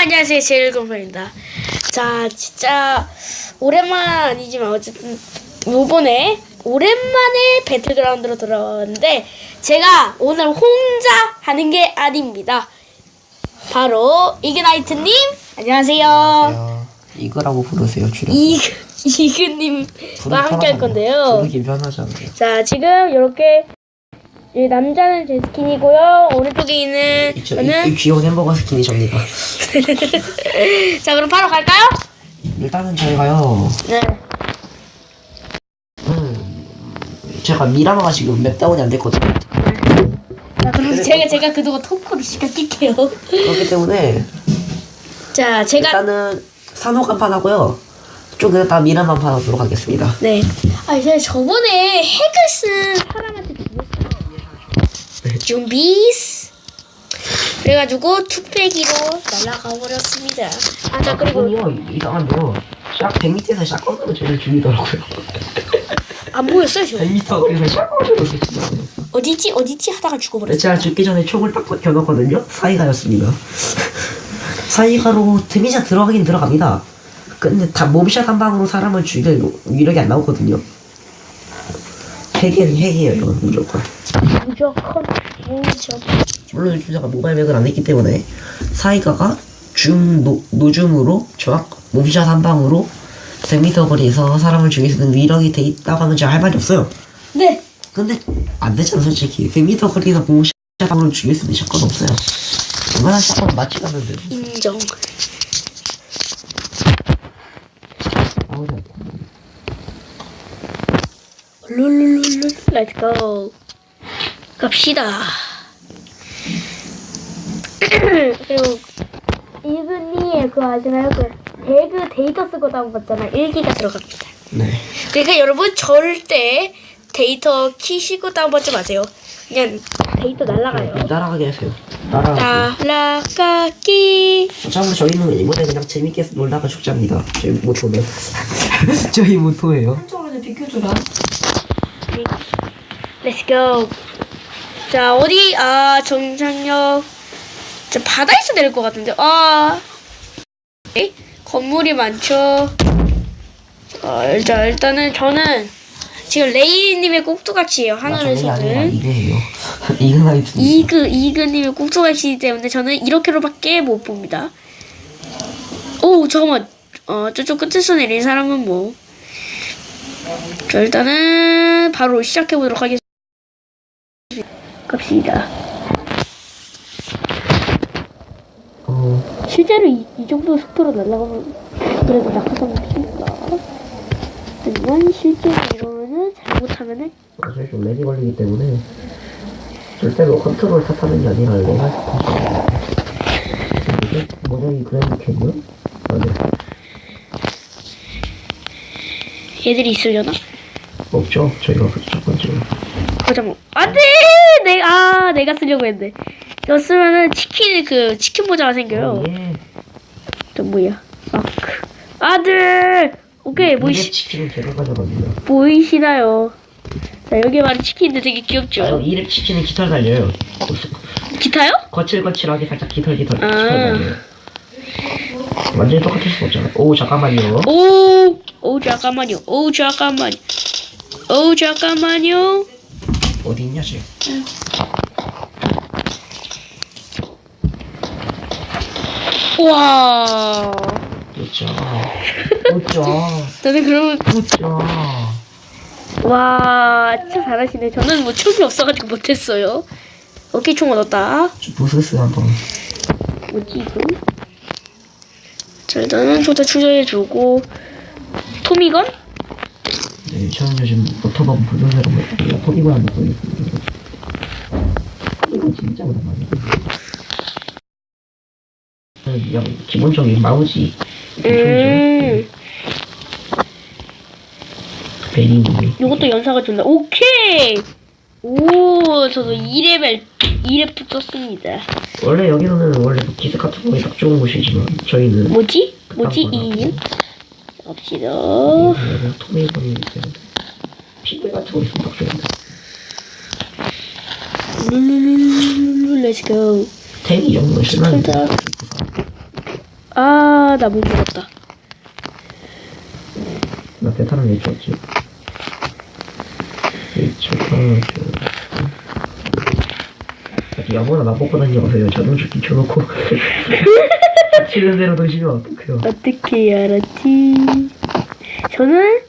안녕하세요. 제일건입니다. 자 진짜 오랜만 아니지만 어쨌든 요번에 오랜만에 배틀그라운드로 돌아왔는데 제가 오늘 혼자 하는 게 아닙니다. 바로 이그나이트님 안녕하세요. 야, 이거라고 부르세요 줄여 이그 이그님과 함께 할 건데요. 부르기 편하잖아요. 자 지금 이렇게 이 남자는 제 스킨이고요 오른쪽에 있는 이, 저, 이, 저는 이 귀여운 햄버거 스킨이 접니다 자 그럼 바로 갈까요? 일단은 저희가요 네 음, 제가 미라마가 지금 몇 다운이 안 됐거든요 자, 그럼 제가 제가 그동안 토크를 시켜낄게요. 그렇기 때문에 자, 제가 일단은 산호 간판 하고요 좀 그냥 미라마 판 하도록 하겠습니다 네. 아, 이제 저번에 핵을 쓴 사람한테. 준비스. 그래가지고 투패기로 날아가 버렸습니다. 아, 자 그리고 이분이요 이상한데요 샥 100m에서 샷건으로 저를 죽이더라고요 안 보였어요, 저. 100m 그래서 샷건으로 진짜 어디지 어디지 하다가 죽어버렸어요. 제가 죽기 전에 총을 딱 겨눴거든요. 사이가였습니다. 사이가로 데미지가 들어가긴 들어갑니다. 근데 다 몸샷 한 방으로 사람을 죽일 위력이 안 나오거든요. 핵이 핵이에요, 이건 무조건. 무조건 무조건. 물론 제가 모바일 맥을 안 했기 때문에 사이가가 중 노, 노줌으로 정확 몸샷 한 방으로 100m 거리에서 사람을 죽일 수 있는 위력이 돼 있다고 하면 제가 할 말이 없어요. 네. 근데 안 되잖아 솔직히 100m 거리에서 몸샷 한 방으로 죽일 수 있는 샷건 없어요. 얼마나 샷건 맞지 않는데. 인정. 네. 룰룰룰룰. 렛츠 고. 갑시다. 그리고 이분이 그거 아시나요? 그 배그 데이터 쓰고 나온 거잖아. 일기가 들어갑니다. 네. 그러니까 여러분 절대 데이터 키시고 다운받지 마세요. 그냥 데이터 날라가요. 따라가게 하세요. 따라가. 날라가기. 참고로 저희는 이번에 그냥 재밌게 놀다가 죽자입니다. 저희 모토는. 저희 모토예요. 한쪽으로 비켜줘라. Let's go. 자 어디 아 정상역. 자 바다에서 내릴 것 같은데. 아. 네? 건물이 많죠. 자 일단 일단은 저는 지금 레이님의 꼭두각시예요 아니라 하늘에서는. 이게예요. 이그나이트. 이그 이그님의 꼭두각시이기 때문에 저는 이렇게로밖에 못 봅니다. 오 잠깐만. 어 저쪽 끝에서 내린 사람은 뭐. 자 일단은 바로 시작해 보도록 하겠습니다. 갑시다. 어, 실제로 이, 이 정도 속도로 날아가면 그래도 낙하산 피니까 하지만 실제로 이러면은 잘못하면은 사실 좀 렉이 걸리기 때문에 절대로 컨트롤 탓하는 게 아니라 탓이야. 이게 모델이 그랜드 캐니언? 아, 네. 얘들이 있으려나? 없죠. 저희가 그첫 번째로. 어 잠깐 안돼 내가 아 내가 쓰려고 했는데 이거 쓰면은 치킨 그 치킨 모자가 생겨요 어, 예. 저 뭐야 아크 아들 오케이 보이시 치킨을 제가 가져갑니다. 보이시나요 자 여기 말은 치킨인데 되게 귀엽죠 아, 이랩 치킨은 깃털 달려요. 기타요 거칠거칠하게 살짝 깃털 깃털 아. 깃털 달려요. 완전히 똑같을 수 없잖아. 오 잠깐만요. 오, 오 잠깐만요 오 잠깐만 오 잠깐만요 어디 있냐 지금? 와 웃죠. 웃죠. 너네 그러면 웃죠. 와 진짜 잘하시네 저는 뭐 총이 없어가지고 못했어요 오케이 총 얻었다 저 부스스 한번. 뭐지 이거? 자 일단은 조사 추적해주고 토미건? 네, 저는 요즘 모터범 불도저로 뭐 포기만 안 있습니다. 이거 진짜 오랜만이야. 그냥 기본적인 마우지. 음. 베리니 요것도 연사가 준다 오케이! 오 저도 2레벨 2렙 썼습니다. 원래 여기서는 원래 뭐 기스 같은 거에 딱 좋은 곳이지만 저희는 뭐지? 뭐지? 이 갑시다 피부 같은 거 있으면 딱 좋은데 룰루루루루 렛츠고 템이 이 정도면 실망인데 털다 아, 나못 먹었다. 나 줬지? 대타는 줘. 아직 아무나 나보고 다니면서요. 자동축기 켜놓고 치는 대로 도시면 어떡해요. 어떻게 알았지? 저는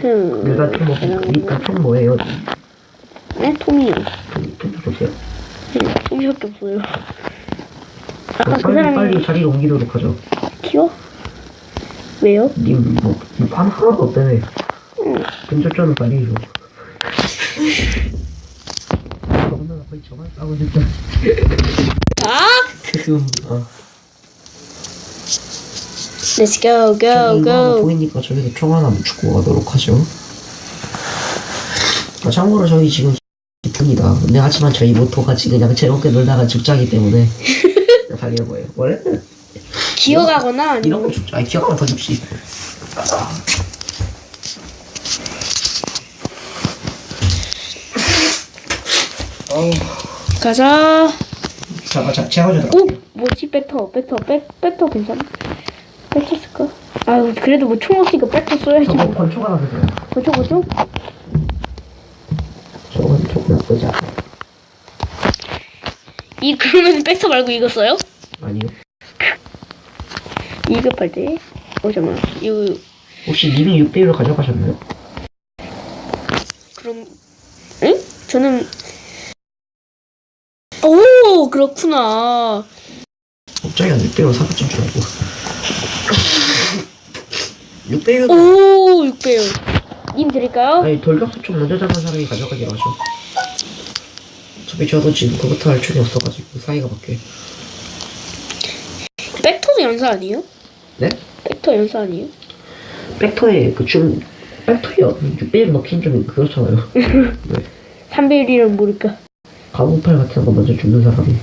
그 일단 총 뭐, 일단 총 뭐예요? 네 톰이요. 총, 총 주세요. 네, 톰이밖에 없어요. 아까 그 빨리 사람이 빨리 자리를 옮기도록 하죠. 키워? 왜요? 님, 뭐, 판 하나도 없다네. 근접전은 빨리 해줘. 저번에 거의 저만 싸고 싶다. 아! 지금, 어. Let's go, go, 하나 go. 보이니까 저기서 총 하나 묻고 가도록 하죠. 아, 참고로 저희 지금 입니다. 근데 하지만 저희 모토가 지금 그냥 즐겁게 놀다가 죽자기 때문에 달리는 거예요. 원래는 기어가거나 이런 아니면 거 죽자. 아니 기억하면 더 죽지. 어우, 가자. 잠깐 자. 오! 뭐지? 백터, 백터, 백, 백터 괜찮아? 쓸까? 아유, 그래도 뭐 총 없으니까 백터 써야지. 저거 하나 주세요. 뭐죠, 뭐죠? 저건 조금 나쁘지 않아. 이, 그러면 백터 말고 이거 써요? 아니요. 2급할 때. 어, 잠깐만. 이거, 혹시 님이 6대1로 가져가셨나요? 그럼, 응? 저는, 오, 그렇구나. 갑자기 한 6대1로 사고친 줄 알고. 6대1로 오, 6배율. 님 드릴까요? 아니 돌격수 총 먼저 잡은 사람이 가져가기로 하죠. 어차피 저도 지금 그부터 할 줄이 없어가지고 사이가 밖에. 백터도 연사 아니에요? 네? 백터 연사 아니에요? 백터에 그줌 백터에 6대1 넣긴 좀 그렇잖아요. 네. 3배율이란 모를까? 가구팔 같은 거 먼저 주는 사람이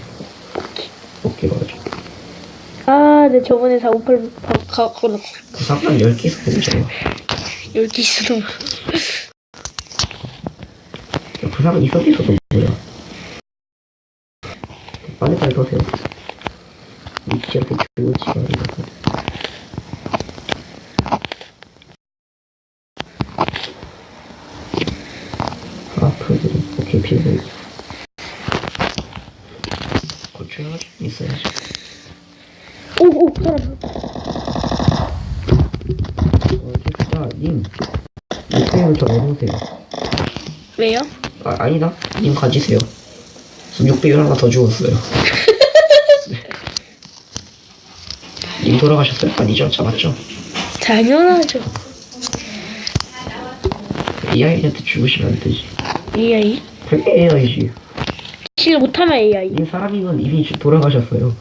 어깨가 하죠. 아, 네, 저번에 458 가, 가, 가, 그 사람 10개 소리잖아. 10개 있어도. 그 사람 있어도 뭐야. 빨리빨리 더세요. 위치 이렇게 조치가 아니라서. 아프들이 오케이 필드. 고쳐야지 있어야지. 오, 오, 사람. 어, 진짜 님. 이태는 저 내놓으세요. 왜요? 아, 아니다. 님 가지세요. 600을 하나 더 주었어요. 네. 님 돌아가셨어요? 아니죠? 잡았죠? 당연하죠. AI한테 죽으시면 안 되지. AI. 그게 AI지. 실 못하면 AI. 님 사람이건 이미 지- 돌아가셨어요.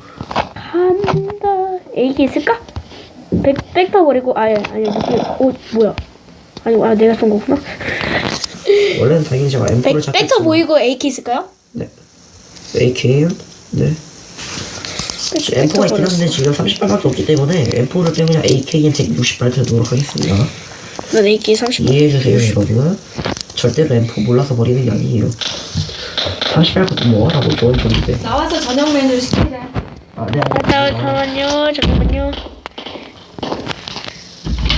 간다. AK 있을까? 백, 백터 버리고, 아예, 아니, 무슨, 오, 뭐야. 아니, 아, 내가 쏜 거구나. 원래는 당연히 제가 M4를 백, 잡고 백터 보이고 AK 있을까요? 네. AK요? 네. M4가 있긴 한데 지금 30발밖에 없기 때문에 M4를 빼면 그냥 AK한테 60발 드리도록 하겠습니다. 난 AK 30. 이해해주세요 여러분 절대로 M4 몰라서 버리는 게 아니에요 30발부터 뭐하라고 좋은 소리인데 나와서 저녁 메뉴를 시키래. 아네 아, 잠깐만요, 잠깐만요.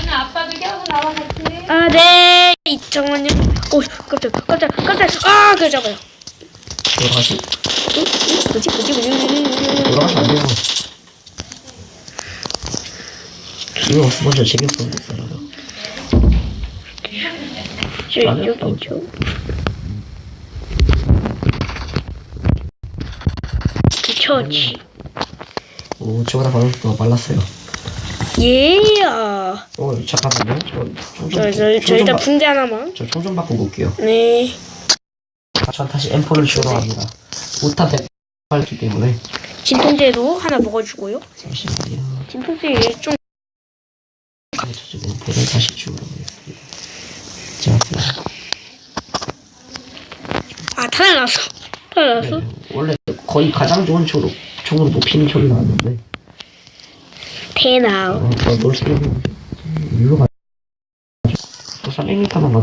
오늘 아빠도 깨우고 나와 같이. 아, 네. 이, 잠깐만요. 오, 깜짝, 깜짝, 깜짝. 아, 잡아요. 돌아가시? 뭐지, 뭐지, 뭐지, 뭐지. 돌아가시면 안 돼요 이거 없으면 저 재미없는 거 있어요 저 이쪽, 이쪽. 그렇지. 오 저보다 반응도 빨랐어요 예. 어 잠깐만요 저, 저, 저 일단 저총좀 붕대 하나만. 저 총 좀 바꾸고 올게요 네. 아, 전 다시 M4를 주우러 갑니다 못한 100발기 때문에 진통제도 하나 먹어주고요. 잠시만요 진통제 좀 네, 저 지금 M4를 다시 주우러 가겠습니다 자, 아, 탄을 났어. 탄을 났어? 네, 원래 거의 가장 좋은 총으로 총으로 높이는 총이 나왔는데 대나우. 어, 더놀수 있는 일로 가. 또 300m만 가.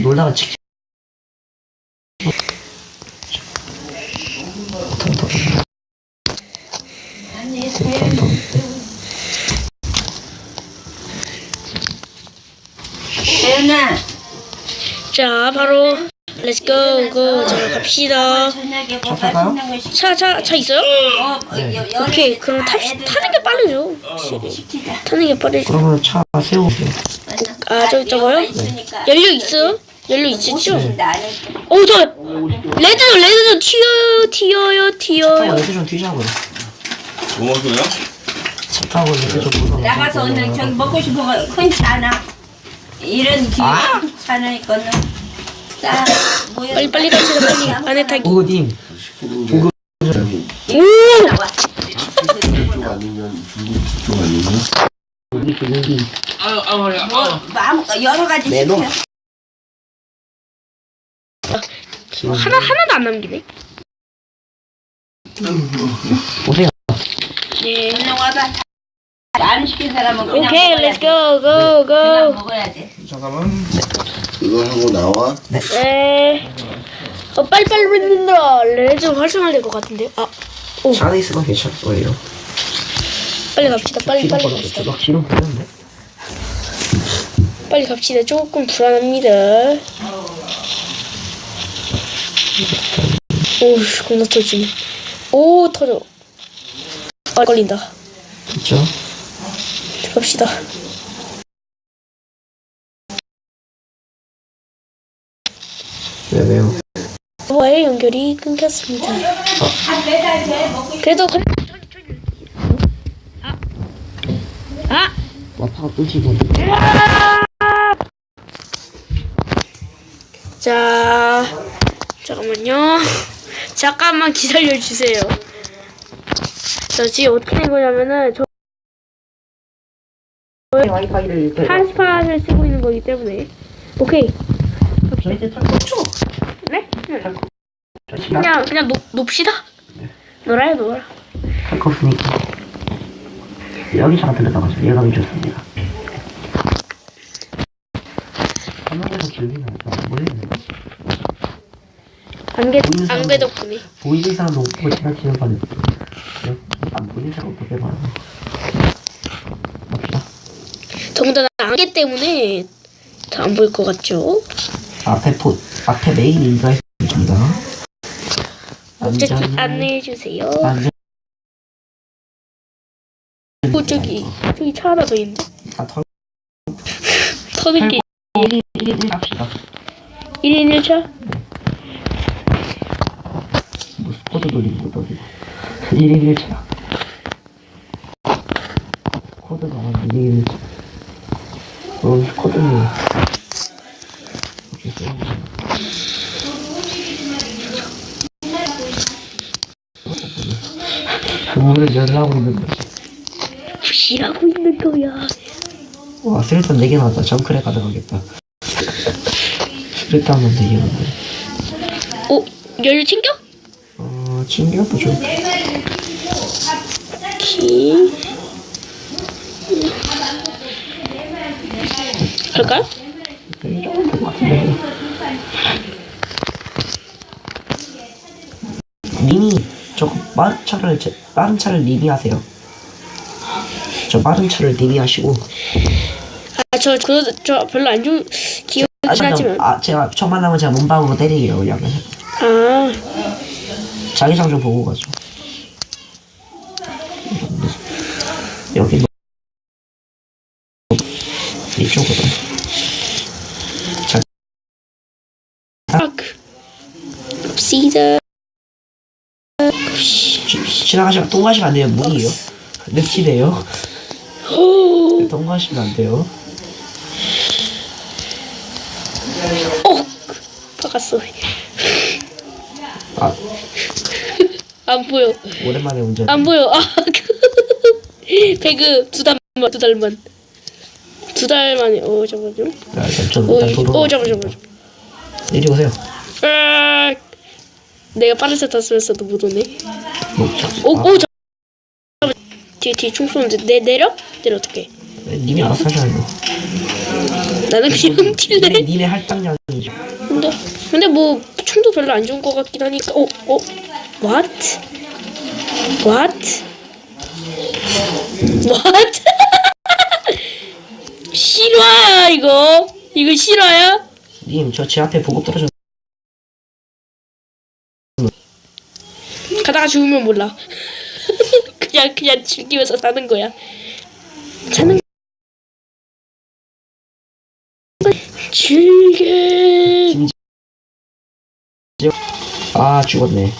놀다가. 재윤아 자, 바로 렛츠고 고. 자, 갑시다. 차 타요? 차, 차, 차 있어요? 어, 네. 오케이, 그럼 타, 타는 게 빠르죠. 확실히. 타는 게 빠르죠. 그러면 차 세우세요. 아, 저기 저거요? 있으니까 연료 있어요? 연료 있으시죠? 오십인데 안 했어 오, 저 레드존, 레드존 튀어요, 튀어요, 튀어요. 레드 좀 뛰자고요. 뭐 먹어요? 차 타고 레드 좀 무서워. 나가서 오늘 저기 먹고 싶은 거 흔치 않아 이런 기회 아! 자 모여 빨리 빨리 갑시다, 빨리 안에 타기. 오님. 보급 오, 나와 쪽 아니면 중국 쪽 아니면 여기 여기. 뭐 아무 여러 가지 매너. 시켜 하나 하나도 안 남기네. 오세요. 네. 와봐 안 시킨 사람은 그냥 오케이, 먹어야 렛츠 돼. 고, 고, 그냥 고. 먹어야 돼 그거 하고 나와 네. 어, 빨리빨리. 레드 활성화될 것 같은데요? 아, 차 안에 있으면 괜찮을 거예요. 빨리 갑시다. 빨리 기름 빨리 버렸죠. 갑시다. 막 기름 버렸네. 빨리 갑시다. 조금 불안합니다. 오우, 겁나 터지네. 오, 터져. 아, 걸린다. 그렇죠? 갑시다. 왜 왜요? 와의 연결이 끊겼습니다. 그래도 그래. 아, 아, 와파가 끊기고. 자, 잠깐만요. 잠깐만 기다려 주세요. 자, 지금 어떻게 된 거냐면은 저 와이파이를. 한스팟을 쓰고 있는 거기 때문에 오케이. 저 이제 탈 거죠? 네? 저 시간 그냥 그냥 높, 높시다. 놀아요, 놀아. 탈거 없으니까. 여기 차가 들려나가서 예감이 좋습니다. 화면에서 길리는 안 보이네. 안개 보이는 사람. 안개 덕분에. 보이는 사람도 없고 지나치는 없고. 안 보이는 사람 어떻게 봐요? 더군다나 안개 때문에 다 안 보일 것 같죠? 앞에 포, 앞에 메인 인가 있습니다. 안전은- 안내해 주세요. 안전. 오 저기 저기 차 하나 더 있는데 아, 털, 터는 게 1인 1인 합시다. 1인 1차? 뭐 스쿼드 돌리는 아니고 1인 1차 코드가 완전 1인 1차 어떻게 써야 되나 문을 열하고 있는 거지 부실하고 있는 거야. 와 스레탄 4개 나왔다 정크레 가져가겠다 한번 4개 나왔네 오 연료 챙겨? 어 챙겨도 좀 키. 할까요? 이 같은데 님이 저 빠른 차를 제, 빠른 차를 님이 하세요. 저 빠른 차를 님이 하시고. 아저 그저 별로 안 좋은 기억이 아, 나지만. 아 제가 첫 만나면 제가 문방으로 때리게요 그냥 아. 자기장 좀 보고 가죠. 여기 뭐 이쪽으로. 자. 지- 지나가시면 통과하시면 안 돼요 늪지대요. 오, 통과하시면 안 돼요. 어, 박았어. 아. 안 보여. 오랜만에 운전 안 보여. 아, 배그 두 달만 두 달만 두 달 만에. 어 잠깐만요. 아, 전 어, 일단 도로 어 잠깐 잠깐. 이리 오세요 아, 내가 빠른 차 탔으면서도 못 오네. 뭐, 저, 오, 아, 오 잠깐. 뒤에 뒤에 총 쏘는데 내 내려? 내려 어떻게? 님이 알아서 하셔야죠 나는 그냥 님의, 튈래. 님의 할당량이죠 근데 근데 뭐 총도 별로 안 좋은 것 같긴 하니까. 어, 어. What? What? What? 실화야 이거? 이거 실화야? 님, 저 제 앞에 보급 떨어져. 가다가 죽으면 몰라. 그냥 그냥 즐기면서 사는 거야. 사는 즐겨. 아, 죽었네.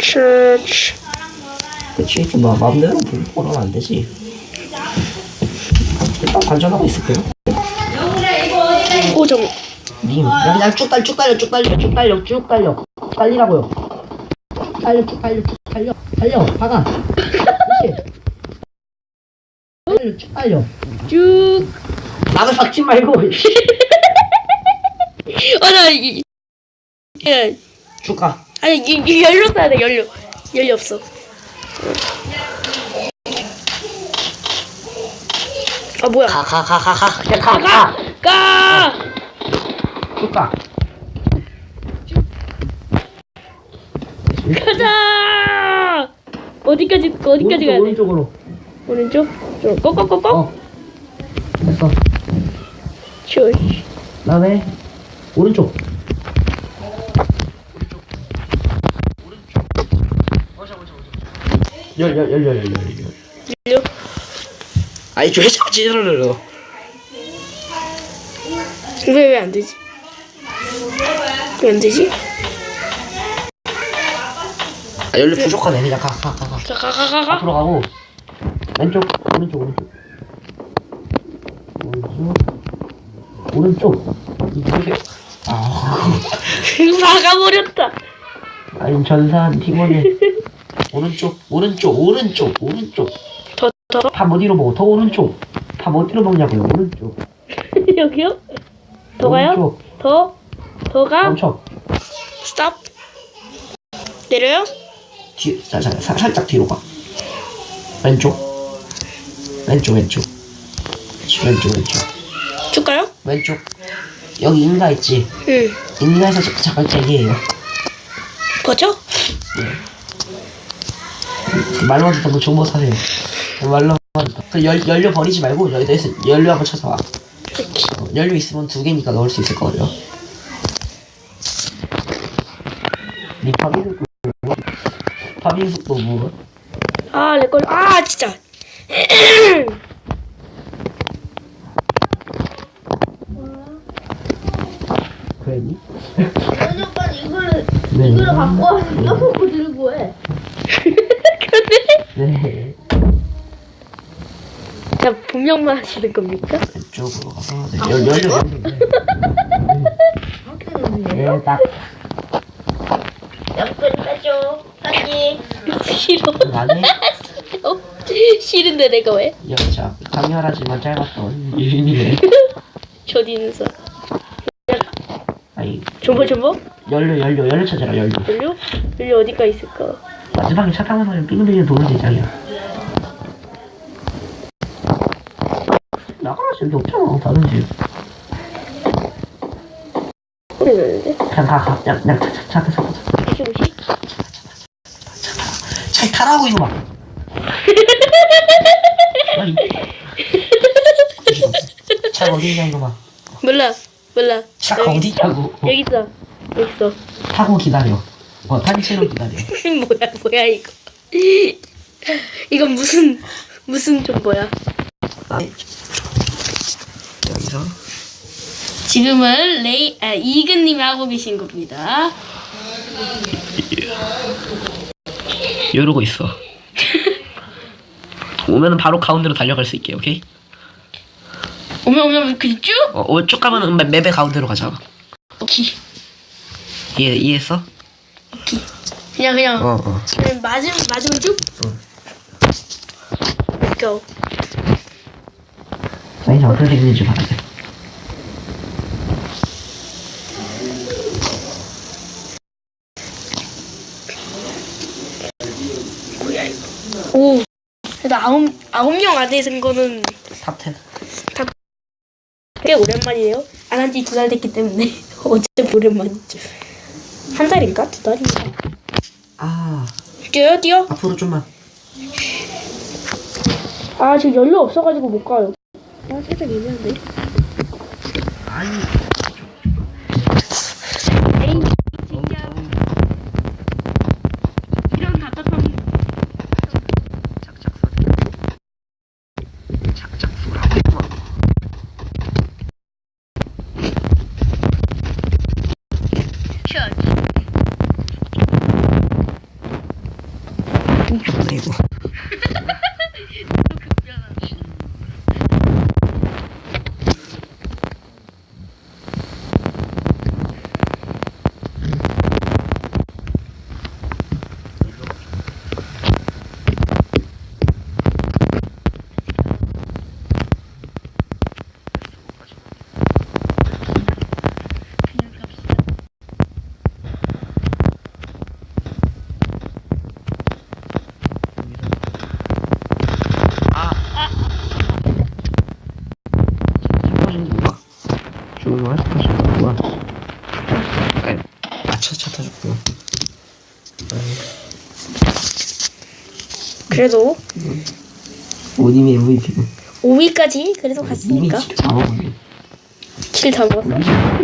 Church. 그치, 좀 마, 마음대로 보면 안 되지. 일단 관전하고 있을게요. 오 정. 님, 야, 그냥 쭉 달려, 쭉 달려, 쭉 달려, 쭉 달려, 쭉 달려. 쭉 달리라고요. 쭉 달려, 쭉 달려, 쭉 달려. 달려, 박아. 달려, 쭉 달려. 쭉. 나를 박지 말고. 아나 이. 예. 쭉 가. 아니 이, 이 연료 써야 돼 연료. 연료 없어. 아 뭐야? 가, 가, 가, 가, 가. 그냥 가, 가. 까. 쭉 가. 가자. 어디까지 어디까지 가야 돼? 오른쪽으로. 오른쪽? 좀 꼭꼭꼭꼭. 어. 됐어. 저. 다음에 오른쪽. 열, 열, 열, 열, 열, 열, 열. 연료. 아니, 왜 자꾸 찌르르 왜 왜 안 되지? 왜 안 되지? 아, 연료 부족하네. 그냥 가, 가, 가, 가. 자, 가, 가, 가, 가. 앞으로 가고. 왼쪽, 오른쪽, 오른쪽. 오른쪽. 오른쪽. 이쪽에. 아, 막아버렸다. 아니, 전산 팀원이. 오른쪽, 오른쪽, 오른쪽, 오른쪽. 더, 더, 밥 어디로 먹어? 더 오른쪽. 밥 어디로 먹냐고요? 오른쪽. 여기요? 더 가요? 오른쪽. 더, 더 가? 멈춰. 스탑. 내려요? 뒤, 자, 자, 사, 살짝 뒤로 가. 왼쪽. 왼쪽, 왼쪽. 왼쪽, 왼쪽. 쭉 가요? 왼쪽. 여기 인가 있지? 응. 인가에서 자- 잠깐 째기예요. 버텨? 그 말로 듣던 거 사세요. 그 말로 듣던. 그 열, 연료 버리지 말고 여기서 연료 한번 찾아와. 어, 연료 있으면 두 개니까 넣을 수 있을 거예요. 니 파밍 속도 뭐? 파밍 속도 뭐? 아, 내 걸. 아, 진짜. 그랬니? 오빠 이거를 네. 이거를 갖고 와서 떠먹고 들고 해. 네. 자, 분명만 하시는 겁니까? 이쪽으로 가서 네, 열, 넣는데. 네, 딱. 옆을 빼줘. 하지. 싫어. 안에 어? 싫은데 내가 왜? 여자 강렬하지만 짧았던 유인이네. 저디는 서. 아니 전보 전보? 연료 연료 연료 찾아라 연료. 연료? 연료 어디가 있을까? 마지막에 차 타면서 그냥 빙빙빙 도는 대장이야. 나가라 여기 없잖아 다른 집. 소리 나는데? 그냥 가 가. 그냥 그냥 차, 차, 차, 차, 차, 혹시 혹시? 차 타라고 이놈아. 아니. 차 어디 있냐 이놈아. 몰라 몰라. 차가 어디 있냐고. 여기 있어. 여기 있어. 타고 기다려. 어 탄채로 기다려. 뭐야 뭐야 이거. 이건 무슨 무슨 좀 뭐야? 여기서 지금은 레이 아 이근님이 하고 계신 겁니다. 이러고 있어. 오면은 바로 가운데로 달려갈 수 있게, 오케이? 오면 오면 그냥 쭉. 어, 어, 쭉 가면은 맵- 맵의 가운데로 가자. 오케이. 이해 이해했어? 그냥 그냥 어, 어. 그냥 맞으면 맞으면 쭉. Let's go. 사인 어떻게 생긴지 봐야 돼. 뭐야 이거. 오. 그래도 아홉 아홉 명 안에 든 거는 탑 10. 꽤 오랜만이에요. 안 한 지 두 달 됐기 때문에 어째 오랜만이죠. 한 달인가 두 달인가? 아 뛰어요 뛰어. 앞으로 좀만 아 지금 연료 없어가지고 못 가요. 아 살짝 애매한데. 아니 에이 진짜 이런 답답함. 착착 쏘라 착착 쏘라고 좋네 이거 뭐야? 말? 뭐야? 아차차 터졌구나 그래도 오님이 MVP고 5위까지 그래도 이미 갔으니까 다 먹었네 킬다 먹었어.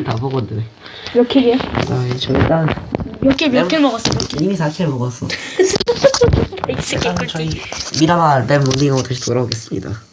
다 먹었네 몇 킬이야? 아, 저 일단 몇 킬 몇 킬 먹었어? 몇 킬? 이미 4킬 먹었어 에이스 일단 개꿀. 저희 미라마 랩 모닝으로 다시 돌아오겠습니다